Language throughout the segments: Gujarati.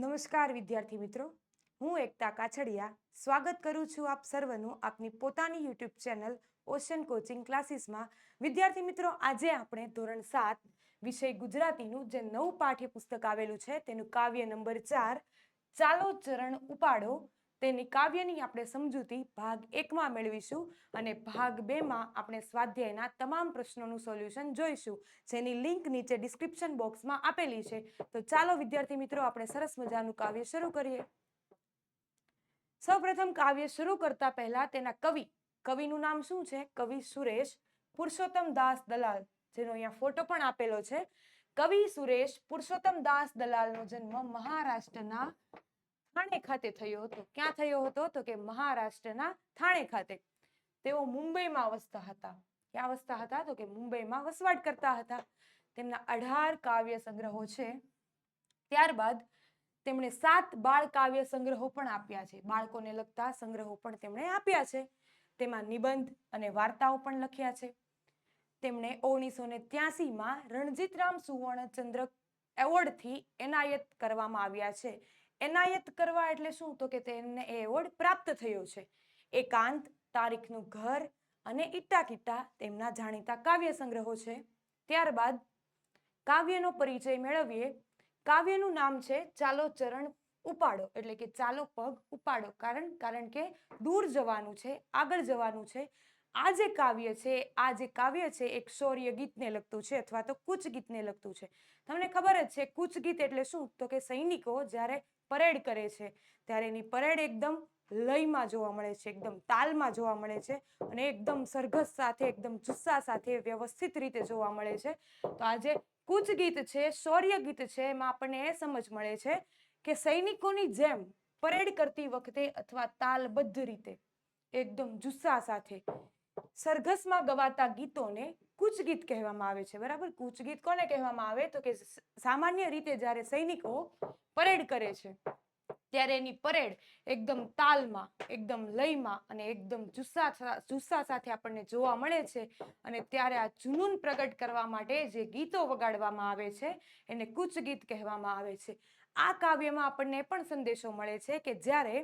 નમસ્કાર, વિદ્યાર્થી મિત્રો. હું એકતા કાછડિયા. સ્વાગત કરું છું આપ સર્વનું આપની પોતાની યુટ્યુબ ચેનલ ઓશન કોચિંગ ક્લાસીસમાં. વિદ્યાર્થી મિત્રો, આજે આપણે ધોરણ સાત વિષય ગુજરાતીનું જે નવું પાઠ્યપુસ્તક આવેલું છે, તેનું કાવ્ય નંબર ચાર, ચાલો ચરણ ઉપાડો. તેની કાવ્યની આપણે સમજૂતી ભાગ એકમાં મેળવીશું અને ભાગ બેમાં આપણે સ્વાધ્યાયના તમામ પ્રશ્નોનું સોલ્યુશન જોઈશું, જેની લિંક નીચે ડિસ્ક્રિપ્શન બોક્સમાં આપેલી છે. તો ચાલો, વિદ્યાર્થી મિત્રો, આપણે સરસ મજાનું કાવ્ય શરૂ કરીએ. સૌપ્રથમ કાવ્ય શરૂ કરતા પહેલા તેના કવિ, કવિનું નામ શું છે? કવિ સુરેશ પુરુષોત્તમ દાસ દલાલ, જેનો અહીંયા ફોટો પણ આપેલો છે. કવિ સુરેશ પુરુષોત્તમ દાસ દલાલનો જન્મ મહારાષ્ટ્રના થાણે ખાતે થયો હતો. ક્યાં થયો હતો તો કે મહારાષ્ટ્રના થાણે ખાતે. તેઓ મુંબઈમાં વસતા હતા. ક્યાં વસતા હતા તો કે મુંબઈમાં વસવાટ કરતા હતા. તેમના અઢાર કાવ્ય સંગ્રહો છે. ત્યારબાદ તેમણે સાત બાળ કાવ્ય સંગ્રહો પણ આપ્યા છે. બાળકોને લગતા સંગ્રહો પણ તેમણે આપ્યા છે. તેમાં નિબંધ અને વાર્તાઓ પણ લખ્યા છે. તેમણે ઓગણીસો ને ત્યાસીમાં રણજીતરામ સુવર્ણચંદ્રક એવોર્ડથી એનાયત કરવામાં આવ્યા છે. એનાયત કરવા એટલે શું? તો કે તેમને એ એવોર્ડ પ્રાપ્ત થયો છે. એકાંત, તારીખનું ઘર અને ઈટા કિટ્ટા તેમના જાણીતા કાવ્ય સંગ્રહો છે. ત્યારબાદ કાવ્યનો પરિચય મેળવીએ. કાવ્યનું નામ છે ચાલો ચરણ ઉપાડો. એટલે કે ચાલો પગ ઉપાડો. કારણ કારણ કે દૂર જવાનું છે, આગળ જવાનું છે. આ જે કાવ્ય છે, આ જે કાવ્ય છે એક શૌર્ય ગીતને લગતું છે અથવા તો કૂચ ગીતને લગતું છે. તમને ખબર જ છે કૂચ ગીત એટલે શું? તો કે સૈનિકો જ્યારે પરેડ કરે છે, ત્યારે એની પરેડ એકદમ લયમાં જોવા મળે છે, એકદમ તાલમાં જોવા મળે છે અને એકદમ સરઘસ સાથે, એકદમ જુસ્સા સાથે વ્યવસ્થિત રીતે જોવા મળે છે. તો આજે કૂચ ગીત છે, શૌર્ય ગીત છે, એમાં આપણને એ સમજ મળે છે કે સૈનિકોની જેમ પરેડ કરતી વખતે અથવા તાલબદ્ધ રીતે, એકદમ જુસ્સા સાથે સરઘસમાં ગવાતા ગીતોને કૂચ ગીત કહેવામાં આવે છે, બરાબર? કૂચ ગીત કોને કહેવામાં આવે? તો કે સામાન્ય રીતે જ્યારે સૈનિકો પરેડ કરે છે, ત્યારે એની પરેડ એકદમ તાલમાં, એકદમ લયમાં અને એકદમ જુસ્સા જુસ્સા સાથે આપણને જોવા મળે છે અને ત્યારે આ જુનૂન પ્રગટ કરવા માટે જે ગીતો વગાડવામાં આવે છે, એને કૂચ ગીત કહેવામાં આવે છે. આ કાવ્યમાં આપણને પણ સંદેશો મળે છે કે જ્યારે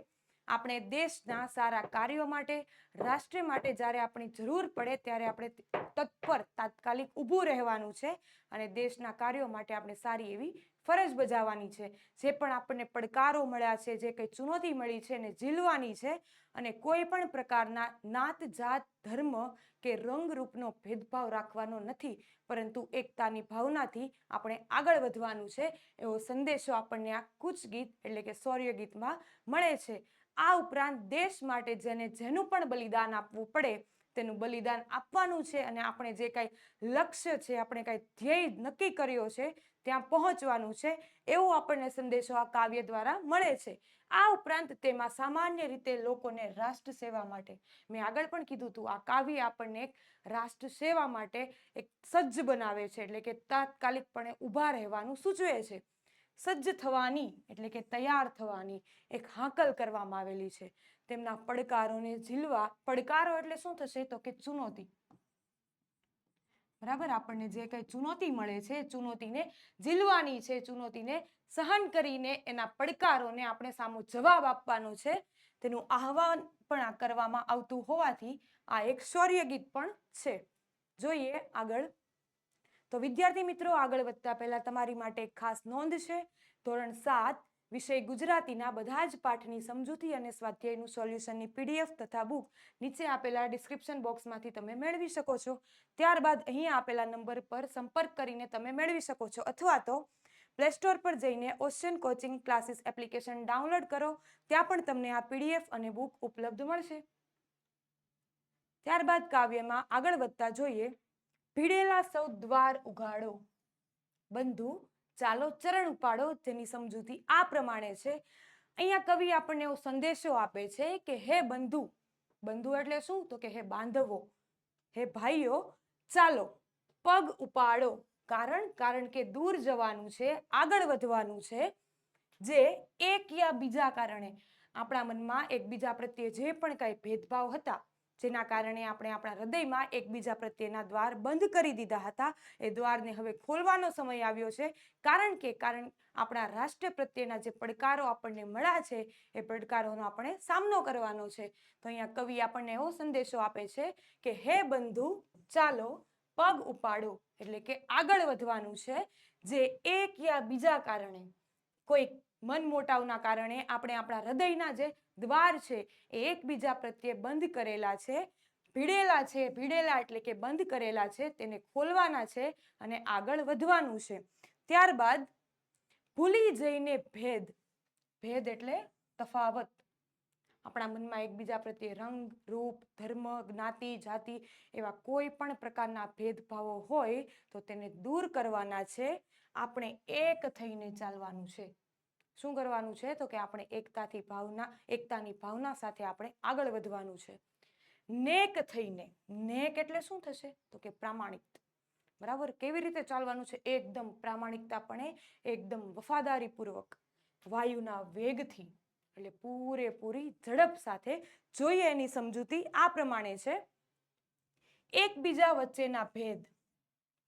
આપણે દેશના સારા કાર્યો માટે, રાષ્ટ્ર માટે જ્યારે આપણી જરૂર પડે ત્યારે આપણે તત્પર, તાત્કાલિક ઊભું રહેવાનું છે અને દેશના કાર્યો માટે આપણે સારી એવી ફરજ બજાવવાની છે. જે પણ આપણને પડકારો મળ્યા છે, જે કંઈ ચુનૌતી મળી છે એને ઝીલવાની છે અને કોઈ પણ પ્રકારના નાત જાત ધર્મ કે રંગરૂપનો ભેદભાવ રાખવાનો નથી, પરંતુ એકતાની ભાવનાથી આપણે આગળ વધવાનું છે એવો સંદેશો આપણને આ કૂચ ગીત એટલે કે શૌર્ય ગીતમાં મળે છે. આ ઉપરાંત દેશ માટે જેને જેનું પણ બલિદાન આપવું પડે, તેનું બલિદાન આપવાનું છે અને આપણે જે કાંઈ લક્ષ્ય છે, આપણે કાંઈ ધ્યેય નક્કી કર્યો છે, ત્યાં પહોંચવાનું છે, એવો આપણને સંદેશો આ કાવ્ય દ્વારા મળે છે. આ ઉપરાંત તેમાં સામાન્ય રીતે લોકોને રાષ્ટ્ર સેવા માટે, મેં આગળ પણ કીધું હતું આ કાવ્ય આપણને એક રાષ્ટ્ર સેવા માટે એક સજ્જ બનાવે છે, એટલે કે તાત્કાલિકપણે ઊભા રહેવાનું સૂચવે છે. સજ્જ થવાની, એટલે કે તૈયાર થવાની એક હાકલ કરવામાં આવેલી છે. તેમના પડકારોને ઝીલવા, પડકારો એટલે શું થશે તો કે ચુનૌતી. બરાબર? આપણને જે કંઈ ચુનૌતી મળે છે, ચુનૌતીને ઝીલવાની છે, ચુનૌતીને સહન કરીને એના પડકારોને આપણે સામો જવાબ આપવાનો છે. તેનું આહવાન પણ કરવામાં આવતું હોવાથી આ એક શૌર્ય ગીત પણ છે. જોઈએ આગળ તો વિદ્યાર્થી મિત્રો, આગળ વધતા પહેલા તમારી માટે એક ખાસ નોંધ છે. ધોરણ સાત, વિષય ગુજરાતીના બધા જ પાઠની સમજૂતી અને સ્વાધ્યાયનું સોલ્યુશનની પીડીએફ તથા બુક નીચે આપેલા ડિસ્ક્રિપ્શન બોક્સમાંથી તમે મેળવી શકો છો. ત્યારબાદ અહીં આપેલા નંબર પર સંપર્ક કરીને તમે મેળવી શકો છો. અથવા તો પ્લે સ્ટોર પર જઈને Ocean coaching classes application download કરો. ત્યાં પણ તમને આ પીડીએફ અને બુક ઉપલબ્ધ મળશે. ત્યારબાદ કાવ્યમાં આગળ વધતા જોઈએ. ભીડેલા સૌ દ્વાર ઉઘાડો. બંધુ, ચાલો ચરણ ઉપાડો, જેની સમજૂતી આ પ્રમાણે છે. અહીંયા કવિ આપણને એવો સંદેશો આપે છે કે, હે બંધુ. બંધુ એટલે શું? તો કે, હે બાંધવો. હે ભાઈઓ, ચાલો, પગ ઉપાડો. કારણ કારણ કે દૂર જવાનું છે, આગળ વધવાનું છે, જે એક યા બીજા કારણે આપણા મનમાં એકબીજા પ્રત્યે જે પણ કાંઈ ભેદભાવ હતા જેના કારણે આપણે આપણા હૃદયમાં એકબીજા પ્રત્યેના દ્વાર બંધ કરી દીધા હતા. એ દ્વારને હવે ખોલવાનો સમય આવ્યો છે. કારણ કે, કારણ આપણા રાષ્ટ્ર પ્રત્યેના જે પડકારો આપણને મળ્યા છે, એ પડકારોનો આપણે સામનો કરવાનો છે. તો અહીંયા કવિ આપણને એવો સંદેશો આપે છે કે, હે બંધુ, ચાલો પગ ઉપાડો. એટલે કે આગળ વધવાનું છે, જે એક યા બીજા કારણે. કોઈ મન મોટાવના કારણે આપણે આપણા હૃદયના જે દ્વાર છે, એ એકબીજા પ્રત્યે બંધ કરેલા છે ભીડેલા છે ભીડેલા એટલે કે બંધ કરેલા છે, તેને ખોલવાના છે અને આગળ વધવાનું છે. ત્યારબાદ ભૂલી જઈને ભેદ ભેદ એટલે તફાવત. આપણા મનમાં એકબીજા પ્રત્યે રંગ, રૂપ, ધર્મ, જ્ઞાતિ, જાતિ એવા કોઈ પણ પ્રકારના ભેદભાવો હોય તો તેને દૂર કરવાના છે. આપણે એક થઈને ચાલવાનું છે. શું કરવાનું છે? તો કે આપણે એકતાથી ભાવના, એકતાની ભાવના સાથે આપણે આગળ વધવાનું છે. નેક થઈને, નેક એટલે શું થશે? તો કે પ્રામાણિક બરાબર? કેવી રીતે ચાલવાનું છે? એકદમ પ્રામાણિકતાપણે, એકદમ વફાદારીપૂર્વક, વાયુના વેગથી, એટલે પૂરેપૂરી ઝડપ સાથે જોઈએ એની સમજૂતી આ પ્રમાણે છે. એકબીજા વચ્ચેના ભેદ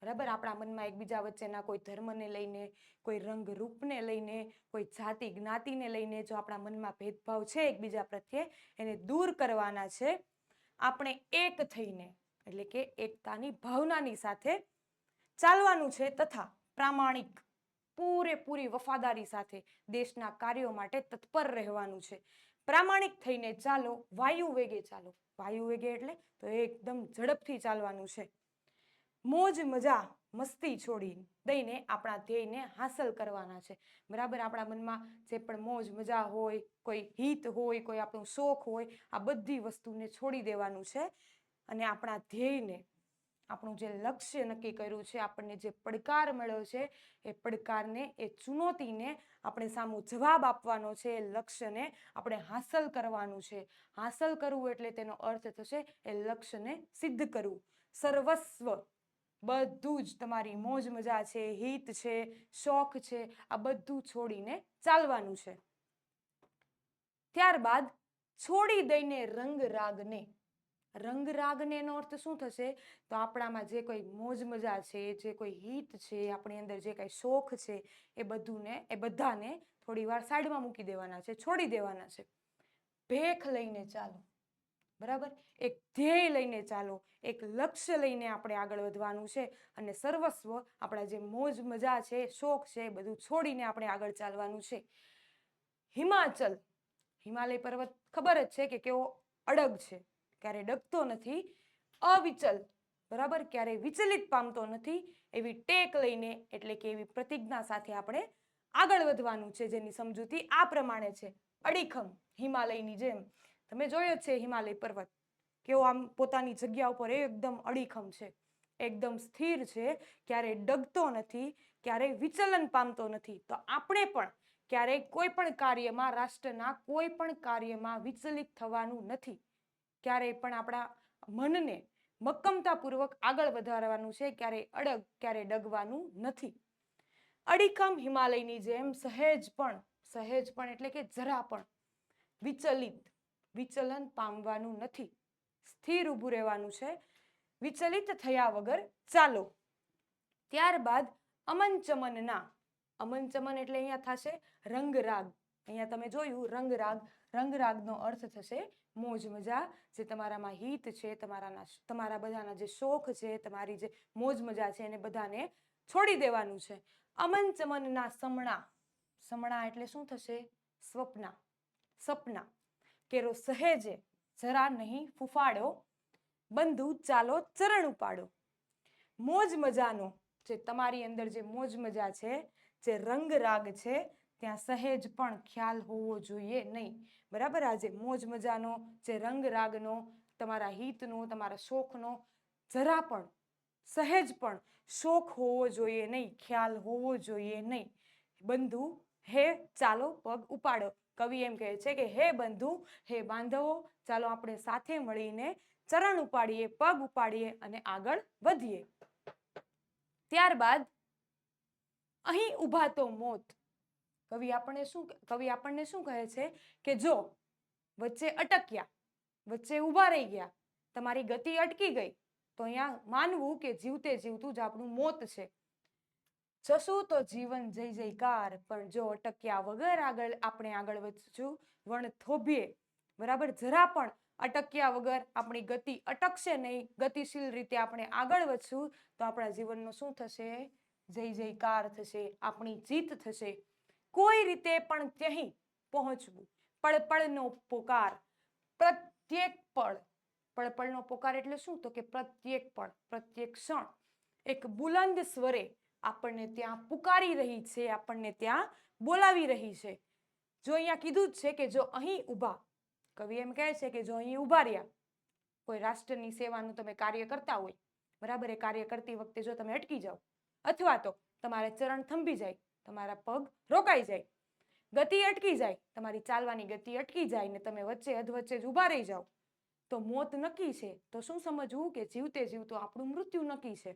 બરાબર? આપણા મનમાં એકબીજા વચ્ચેના કોઈ ધર્મને લઈને, કોઈ રંગ રૂપને લઈને, કોઈ જાતિ જ્ઞાતિને લઈને જો આપણા મનમાં ભેદભાવ છે એકબીજા પ્રત્યે, એને દૂર કરવાના છે, આપણે એક થઈને, એટલે કે એકતાની ભાવનાની સાથે ચાલવાનું છે તથા પ્રામાણિક, પૂરેપૂરી વફાદારી સાથે દેશના કાર્યો માટે તત્પર રહેવાનું છે. પ્રામાણિક થઈને ચાલો, વાયુ વેગે ચાલો. વાયુ વેગે એટલે તો એકદમ ઝડપથી ચાલવાનું છે. મોજ, મજા, મસ્તી છોડી દઈને આપણા ધ્યેયને હાંસલ કરવાના છે. બરાબર? આપણા મનમાં જે પણ મોજ, મજા હોય, કોઈ હિત હોય, કોઈ આપણું શોખ હોય, આ બધી વસ્તુને છોડી દેવાનું છે. અને આપણા ધ્યેયને, આપણું જે લક્ષ્ય નક્કી કર્યું છે, આપણને જે પડકાર મળ્યો છે, એ પડકારને, એ ચુનૌતીને આપણે સામો જવાબ આપવાનો છે, એ લક્ષ્યને આપણે હાંસલ કરવાનું છે. હાંસલ કરવું એટલે તેનો અર્થ થશે એ લક્ષ્યને સિદ્ધ કરવું. સર્વસ્વ બધું જ તમારી મોજ મજા છે, હિત છે, શોખ છે, આ બધું છોડીને ચાલવાનું છે. ત્યારબાદ છોડી દઈને રંગ રાગને. રંગ રાગને એનો અર્થ શું થશે? તો આપણામાં જે કોઈ મોજ મજા છે, જે કોઈ હિત છે, આપણી અંદર જે કાંઈ શોખ છે, એ બધુંને, એ બધાને થોડી વાર સાઈડમાં મૂકી દેવાના છે, છોડી દેવાના છે. ભેખ લઈને ચાલો. બરાબર? એક ધ્યેય લઈને ચાલો, એક લક્ષ્ય લઈને આપણે આગળ વધવાનું છે અને સર્વસ્વ, આપણા જે મોજ, મજા છે, શોખ છે બધું છોડીને આપણે આગળ ચાલવાનું છે. હિમાચલ, હિમાલય પર્વત ખબર જ છે કે કેવો અડગ છે. ક્યારે ડગતો નથી, અવિચલ, બરાબર? ક્યારે વિચલિત પામતો નથી, એવી ટેક લઈને, એટલે કે એવી પ્રતિજ્ઞા સાથે આપણે આગળ વધવાનું છે, જેની સમજૂતી આ પ્રમાણે છે. અડીખમ, હિમાલયની જેમ. તમે જોયો જ છે હિમાલય પર્વત, કેવો આમ પોતાની જગ્યા ઉપર એકદમ અડીખમ છે, એકદમ સ્થિર છે, ક્યારેય ડગતો નથી, ક્યારેય વિચલન પામતો નથી. તો આપણે પણ ક્યારેય કોઈ પણ કાર્યમાં, રાષ્ટ્રના કોઈ પણ કાર્યમાં વિચલિત થવાનું નથી. ક્યારેય પણ આપણા મનને મક્કમતાપૂર્વક આગળ વધારવાનું છે, ક્યારેય અડગ, ક્યારેય ડગવાનું નથી. અડીખમ હિમાલયની જેમ સહેજ પણ સહેજ પણ એટલે કે જરા પણ વિચલિત વિચલન પામવાનું નથી. સ્થિર ઊભું રહેવાનું છે. વિચલિત થયા વગર ચાલો. ત્યારબાદ અમન ચમનના અમન ચમન એટલે અહીંયા થશે રંગરાગ. અહીંયા તમે જોયું રંગરાગ, રંગરાગનો અર્થ થશે મોજ મજા, જે તમારામાં હિત છે, તમારાના તમારા બધાના જે શોખ છે, તમારી જે મોજ મજા છે, એને બધાને છોડી દેવાનું છે. અમન ચમનના સમણા સમણા એટલે શું થશે? સ્વપ્ના, સપના. કેરો સહેજે જરા નહીં ફૂફાડો, બંધુ ચાલો ચરણ ઉપાડો. મોજ મજાનો જે તમારી અંદર જે મોજ મજા છે, જે રંગ રાગ છે, ત્યાં સહેજ પણ ખ્યાલ હોવો જોઈએ નહીં. બરાબર? આજે મોજ મજાનો, જે રંગ રાગનો, તમારા હિતનો, તમારા શોખનો, જરા પણ, સહેજ પણ શોખ હોવો જોઈએ નહીં, ખ્યાલ હોવો જોઈએ નહીં. બંધુ, હે, ચાલો પગ ઉપાડો. કવિ એમ કહે છે કે, હે બંધુ, હે બાંધવો, ચાલો આપણે સાથે મળીને ચરણ ઉપાડીએ, પગ ઉપાડીએ અને આગળ વધીએ. ત્યારબાદ અહીં ઊભા તો મોત. કવિ આપણને શું કવિ આપણને શું કહે છે કે, જો, વચ્ચે અટક્યા, વચ્ચે ઊભા રહી ગયા, તમારી ગતિ અટકી ગઈ, તો અહીંયા માનવું કે જીવતે જીવતું જ આપણું મોત છે. જશું તો જીવન જય જયકાર, પણ જો અટક્યા વગર આગળ આપણે આગળ વધશું, વણ થોભીએ બરાબર? જરા પણ અટક્યા વગર આપણી ગતિ અટકશે નહીં. ગતિશીલ રીતે આપણે આગળ વધશું, તો આપણા જીવનનું શું થશે? જય જયકાર થશે. આપણી જીત થશે. કોઈ રીતે પણ ત્યાં પહોંચવું. પળપળનો પોકાર. પ્રત્યેક પળ. પળપળનો પોકાર એટલે શું? તો કે પ્રત્યેક પળ, પ્રત્યેક ક્ષણ. એક બુલંદ સ્વરે આપણને ત્યાં પુકારી રહી છે, આપણને ત્યાં બોલાવી રહી છે. જો અહીંયા કીધું જ છે કે જો અહીં ઊભા, કવિ એમ કહે છે કે જો અહીં ઊભા રહ્યા, કોઈ રાષ્ટ્રની સેવાનું તમે કાર્ય કરતા હોય, બરાબર, એ કાર્ય કરતી વખતે જો તમે અટકી જાઓ, અથવા તો તમારા ચરણ થંભી જાય, તમારા પગ રોકાઈ જાય, ગતિ અટકી જાય, તમારી ચાલવાની ગતિ અટકી જાય ને તમે વચ્ચે અધવચ્ચે જ ઊભા રહી જાઓ, તો મોત નક્કી છે. તો શું સમજવું કે જીવતે જીવતું આપણું મૃત્યુ નક્કી છે?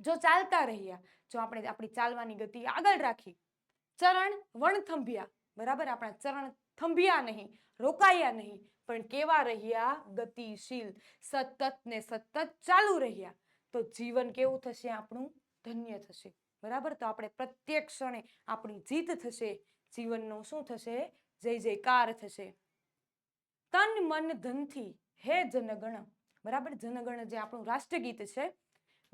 જો ચાલતા રહ્યા, જો આપણે આપણી ચાલવાની ગતિ આગળ રાખી. ચરણ વણથંભ્યા. બરાબર? આપણા ચરણ થંભ્યા નહીં, રોકાયા નહીં, પણ કેવા રહ્યા? ગતિશીલ. સતત ને સતત ચાલુ રહ્યા. તો જીવન કેવું થશે? આપણું ધન્ય થશે. બરાબર? તો આપણે પ્રત્યેક ક્ષણે આપણી જીત થશે. જીવનનો શું થશે? જય જયકાર થશે. તન મન ધનથી હે જનગણ. બરાબર? જનગણ જે આપણું રાષ્ટ્રગીત છે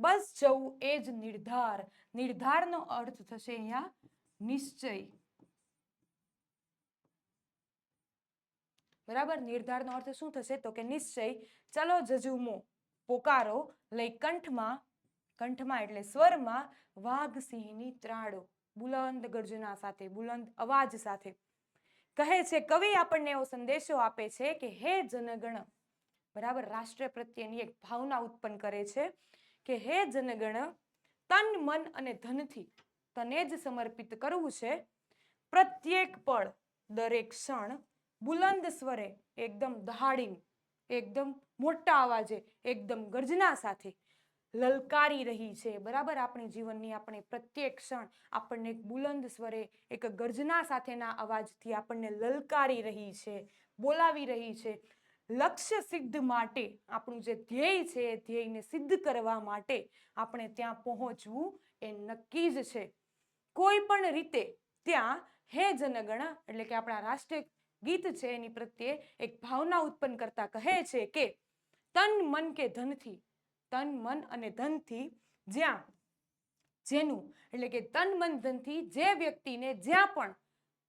બસ જવું એ જ નિર્ધાર. નિર્ધારનો અર્થ થશે અહીંયા નિશ્ચય. બરાબર? નિર્ધારનો અર્થ શું થશે? તો કે નિશ્ચય. ચલો જજુમો. પોકારો. લઈ કંઠમાં. કંઠમાં એટલે સ્વરમાં વાઘ સિંહની ત્રાડો. બુલંદ ગર્જના સાથે, બુલંદ અવાજ સાથે. કહે છે, કવિ આપણને એવો સંદેશો આપે છે કે, હે જનગણ. બરાબર? રાષ્ટ્ર પ્રત્યેની એક ભાવના ઉત્પન્ન કરે છે. કે હે જનગણ, તન, મન અને ધનથી તને જ સમર્પિત કરવું છે. પ્રત્યેક પળ, દરેક ક્ષણ, બુલંદ સ્વરે, એકદમ દહાડીને, એકદમ મોટા અવાજે, એકદમ ગર્જના સાથે લલકારી રહી છે. બરાબર? આપણી જીવનની આપણે પ્રત્યેક ક્ષણ આપણને એક બુલંદ સ્વરે, એક ગર્જના સાથેના અવાજથી આપણને લલકારી રહી છે, બોલાવી રહી છે. લક્ષ્ય સિદ્ધ માટે, આપણું જે ધ્યેય છે, એ ધ્યેયને સિદ્ધ કરવા માટે આપણે ત્યાં પહોંચવું એ નક્કી જ છે. કોઈ પણ રીતે ત્યાં હે જનગણ એટલે કે આપણા રાષ્ટ્રીય ગીત છે, એની પ્રત્યે એક ભાવના ઉત્પન્ન કરતા કહે છે કે, તન મન કે ધનથી, તન મન અને ધનથી જ્યાં, જેનું, એટલે કે તન મન ધનથી જે વ્યક્તિને જ્યાં પણ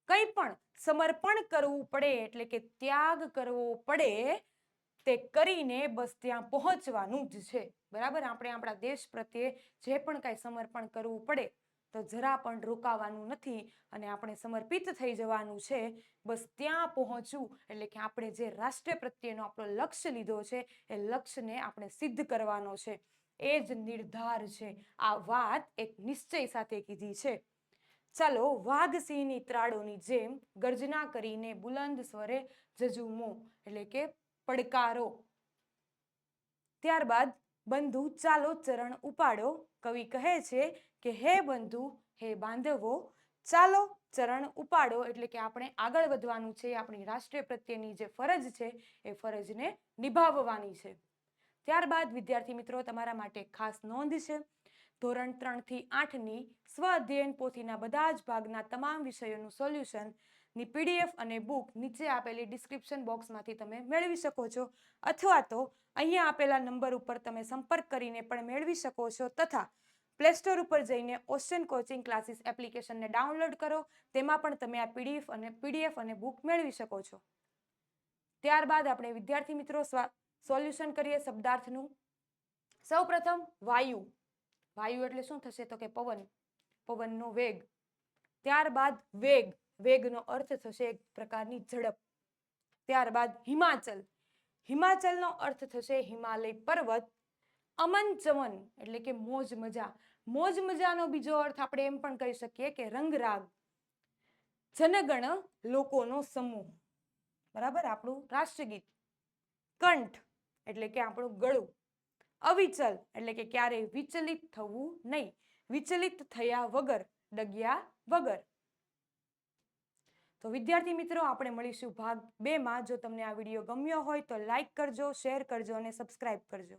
કંઈ પણ સમર્પણ કરવું પડે, એટલે કે ત્યાગ કરવો પડે, તે કરીને બસ ત્યાં પહોંચવાનું જ છે. બરાબર? આપણે આપણા દેશ પ્રત્યે જે પણ કાંઈ સમર્પણ કરવું પડે, તો જરા પણ રોકાવાનું નથી અને આપણે સમર્પિત થઈ જવાનું છે. બસ ત્યાં પહોંચવું, એટલે કે આપણે જે રાષ્ટ્ર પ્રત્યેનો આપણો લક્ષ્ય લીધો છે, એ લક્ષ્યને આપણે સિદ્ધ કરવાનો છે. એ જ નિર્ધાર છે. આ વાત એક નિશ્ચય સાથે કીધી છે. ચાલો વાઘસિંહની ત્રાડોની જેમ ગર્જના કરીને બુલંદ સ્વરે જજુમો, એટલે કે પડકારો. ત્યારબાદ બંધુ, ચાલો ચરણ ઉપાડો. કવિ કહે છે કે, હે બંધુ, હે બાંધવો, ચાલો ચરણ ઉપાડો. એટલે કે આપણે આગળ વધવાનું છે, આપણી રાષ્ટ્રીય પ્રત્યેની જે ફરજ છે, એ ફરજને નિભાવવાની છે. ત્યારબાદ વિદ્યાર્થી મિત્રો, તમારા માટે ખાસ નોંધ છે. ધોરણ ત્રણથી આઠની સ્વ અધ્યયન પોથીના બધા જ ભાગના તમામ વિષયોનું સોલ્યુશનની પીડીએફ અને બુક નીચે આપેલી ડિસ્ક્રિપ્શન બોક્સમાંથી તમે મેળવી શકો છો. અથવા તો અહીંયા આપેલા નંબર ઉપર તમે સંપર્ક કરીને પણ મેળવી શકો છો તથા પ્લે સ્ટોર ઉપર જઈને ઓશન કોચિંગ ક્લાસીસ એપ્લિકેશનને ડાઉનલોડ કરો. તેમાં પણ તમે આ પીડીએફ અને પીડીએફ અને બુક મેળવી શકો છો. ત્યારબાદ આપણે વિદ્યાર્થી મિત્રો સોલ્યુશન કરીએ શબ્દાર્થનું. સૌપ્રથમ વાયુ. વાયુ એટલે શું થશે તો કે પવન, પવનનો વેગ. ત્યારબાદ વેગ, વેગનો અર્થ થશે એક પ્રકારની ઝડપ. ત્યારબાદ હિમાચલ. હિમાચલનો અર્થ થશે હિમાલય પર્વત. અમન ચમન એટલે કે મોજ મજા. મોજ મજાનો બીજો અર્થ આપણે એમ પણ કહી શકીએ કે રંગરાગ. જનગણ લોકોનો સમૂહ. બરાબર? આપણું રાષ્ટ્રગીત. કંઠ એટલે કે આપણું ગળું. અવિચલ, એટલે કે ક્યારેય વિચલિત થવું નહીં. વિચલિત થયા વગર, ડગ્યા વગર. તો વિદ્યાર્થી મિત્રો, આપણે મળીશું ભાગ બેમાં. જો તમને આ વીડિયો ગમ્યો હોય તો લાઈક કરજો, શેર કરજો અને સબસ્ક્રાઈબ કરજો.